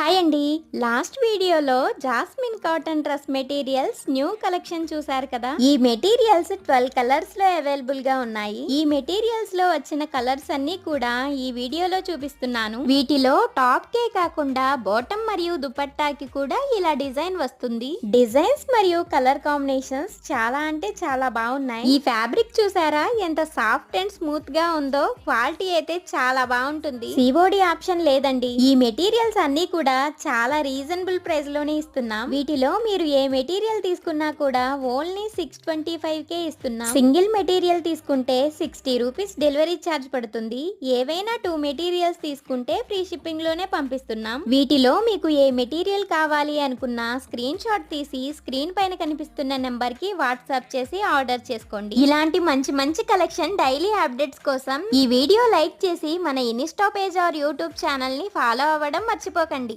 Hi అండి. Last వీడియోలో jasmine cotton dress materials new collection చూసారు కదా? ఈ మెటీరియల్స్ ట్వెల్వ్ కలర్స్లో అవైలబుల్గా ఉన్నాయి. ఈ మెటీరియల్స్లో వచ్చిన కలర్స్ అన్ని కూడా ఈ వీడియోలో చూపిస్తున్నాను. వీటిలో టాప్ కే కాకుండా బాటమ్ మరియు దుపట్టాకి కూడా ఇలా డిజైన్ వస్తుంది. డిజైన్స్ మరియు కలర్ కాంబినేషన్స్ చాలా అంటే చాలా బాగున్నాయి. ఈ ఫ్యాబ్రిక్ చూసారా? ఎంత సాఫ్ట్ అండ్ స్మూత్గా ఉందో క్వాలిటీ అయితే చాలా బాగుంటుంది. సిఓడి ఆప్షన్ లేదండి. ఈ మెటీరియల్స్ అన్ని కూడా చాలా రీజనబుల్ ప్రైస్లోనే ఇస్తున్నాం. వీటిలో మీరు ఏ మెటీరియల్ తీసుకున్నా కూడా only six twenty five K ఇస్తున్నాం. సింగిల్ మెటీరియల్ తీసుకుంటే సిక్స్టీ రూపీస్ డెలివరీ ఛార్జ్ పడుతుంది. ఏవైనా టూ మెటీరియల్స్ తీసుకుంటే ఫ్రీ షిప్పింగ్లోనే పంపిస్తున్నాం. వీటిలో మీకు ఏ మెటీరియల్ కావాలి అనుకున్నా స్క్రీన్ షాట్ తీసి స్క్రీన్ పైన కనిపిస్తున్న నెంబర్కి వాట్సాప్ చేసి ఆర్డర్ చేసుకోండి. ఇలాంటి మంచి మంచి కలెక్షన్ డైలీ అప్డేట్స్ కోసం ఈ వీడియో లైక్ చేసి మన ఇన్స్టా పేజ్ ఆర్ యూట్యూబ్ ఛానల్ని ఫాలో అవ్వడం మర్చిపోకండి.